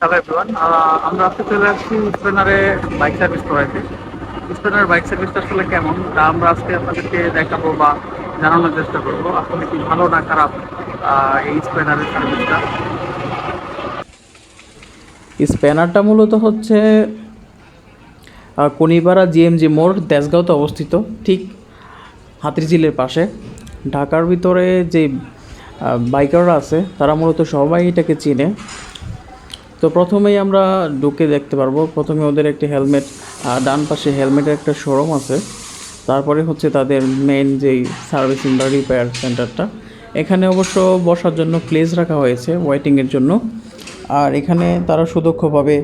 Hello everyone আমরা আজকে চলে আসছি স্পেনারে বাইক সার্ভিস করাইতে স্পেনার বাইক সার্ভিসটা আসলে কেমন? তা আমরা আজকে আপনাদেরকে দেখাবো বা জানানোর চেষ্টা করব। আসলে কি ভালো না খারাপ এই স্পেনারের সার্ভিসটা স্প্যানারটা মূলত হচ্ছে কনিপাড়া জিএমজি মোড়, দেশগাঁওতে অবস্থিত। ঠিক হাতিরঝিলের পাশে। ঢাকার ভিতরে যে বাইকাররা আছে, তারা মূলত সবাই এটাকে চিনে। তো প্রথমেই আমরা ঢুকে দেখতে পারব। প্রথমে ওদের একটি হেলমেট ডান পাশে হেলমেটের একটা শোরুম আছে। তারপরে হচ্ছে তাদের মেন যেই সার্ভিসিং বা রিপেয়ার সেন্টারটা এখানে অবশ্য বসার জন্য প্লেস রাখা হয়েছে ওয়েটিংয়ের জন্য। আর এখানে তারা সুদক্ষভাবে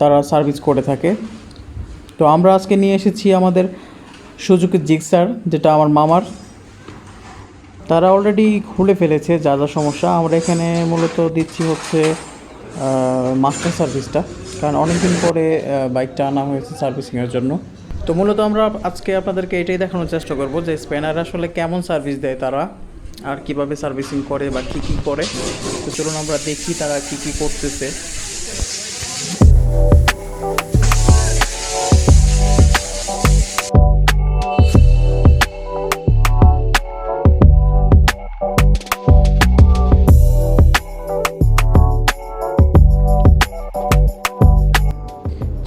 তারা সার্ভিস করে থাকে। তো আমরা আজকে নিয়ে এসেছি আমাদের সুজুকি জিক্সার, যেটা আমার মামার। তারা অলরেডি খুলে ফেলেছে যা যা সমস্যা। আমরা এখানে মূলত দিচ্ছি হচ্ছে মাস্টার সার্ভিসটা কারণ অনেকদিন পরে বাইকটা আনা হয়েছে সার্ভিসিংয়ের জন্য। তো মূলত আমরা আজকে আপনাদেরকে এটাই দেখানোর চেষ্টা করব যে স্পেনার আসলে কেমন সার্ভিস দেয় তারা, আর কীভাবে সার্ভিসিং করে বা কী কী করে। তো চলুন আমরা দেখি তারা কী কী করতেছে।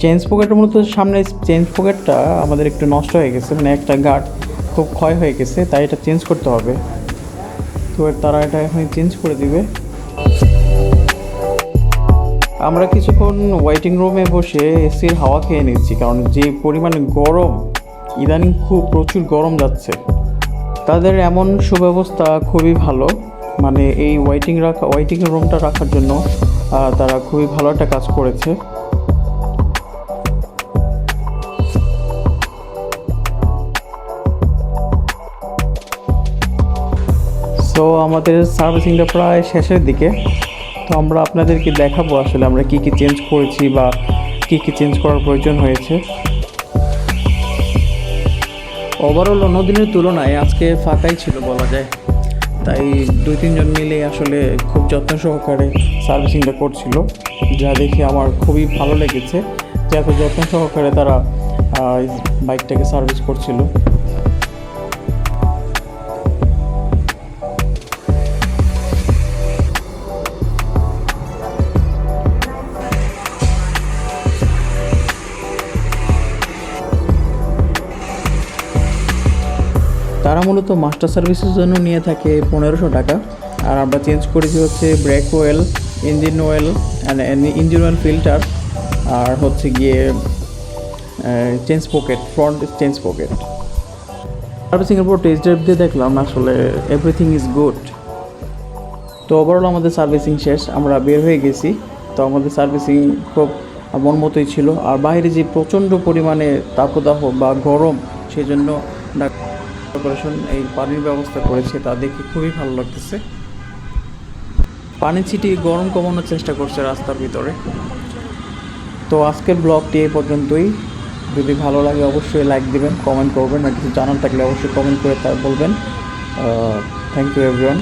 চেঞ্জ পকেটের মূলত সামনে চেঞ্জ পকেটটা আমাদের একটু নষ্ট হয়ে গেছে মানে একটা গার্ড খুব ক্ষয় হয়ে গেছে, তাই এটা চেঞ্জ করতে হবে। তো তারা এটা এখন চেঞ্জ করে দিবে। আমরা কিছুক্ষণ ওয়েটিং রুমে বসে এসির হাওয়া খেয়ে নিচ্ছি, কারণ যে পরিমাণে গরম, ইদানিং খুব প্রচুর গরম যাচ্ছে। তাদের এমন সুব্যবস্থা খুবই ভালো মানে এই ওয়েটিং রাখা ওয়েটিং রুমটা রাখার জন্য তারা খুবই ভালো একটা কাজ করেছে। সো আমাদের সার্ভিসিংটা প্রায় শেষের দিকে। তো আমরা আপনাদেরকে দেখাবো আসলে আমরা কি কি চেঞ্জ করেছি বা কি কি চেঞ্জ করার প্রয়োজন হয়েছে। ওভারঅল অন্য দিনের তুলনায় আজকে ফাঁকাই ছিল বলা যায়। তাই দুই, তিনজন মিলে আসলে খুব যত্ন সহকারে সার্ভিসিংটা করছিল, যা দেখে আমার খুবই ভালো লেগেছে। যে এত যত্ন সহকারে তারা বাইকটাকে সার্ভিস করছিল। তারা মূলত মাস্টার সার্ভিসের জন্য নিয়ে থাকে পনেরোশো টাকা। আর আমরা চেঞ্জ করেছি হচ্ছে brake oil, engine oil engine oil filter, আর হচ্ছে গিয়ে change pocket, front change pocket. সার্ভিসিংয়ের পর টেস্ট ড্রাইভ দিয়ে দেখলাম আসলে এভরিথিং ইজ গুড তো ওভারঅল আমাদের সার্ভিসিং শেষ, আমরা বের হয়ে গেছি। তো আমাদের সার্ভিসিং খুব মন মতোই ছিল। আর বাইরে যে প্রচণ্ড পরিমাণে তাপদাহ বা গরম সেই জন্য কর্পোরেশন এই পানির ব্যবস্থা করেছে, তা দেখে খুবই ভালো লাগতেছে। পানি ছিটি গরম কমানোর চেষ্টা করছে রাস্তার ভিতরে। তো আজকের ব্লগটি এই পর্যন্তই। যদি ভালো লাগে অবশ্যই লাইক দেবেন কমেন্ট করবেন, আর কিছু জানার থাকলে অবশ্যই কমেন্ট করে তার বলবেন। Thank you everyone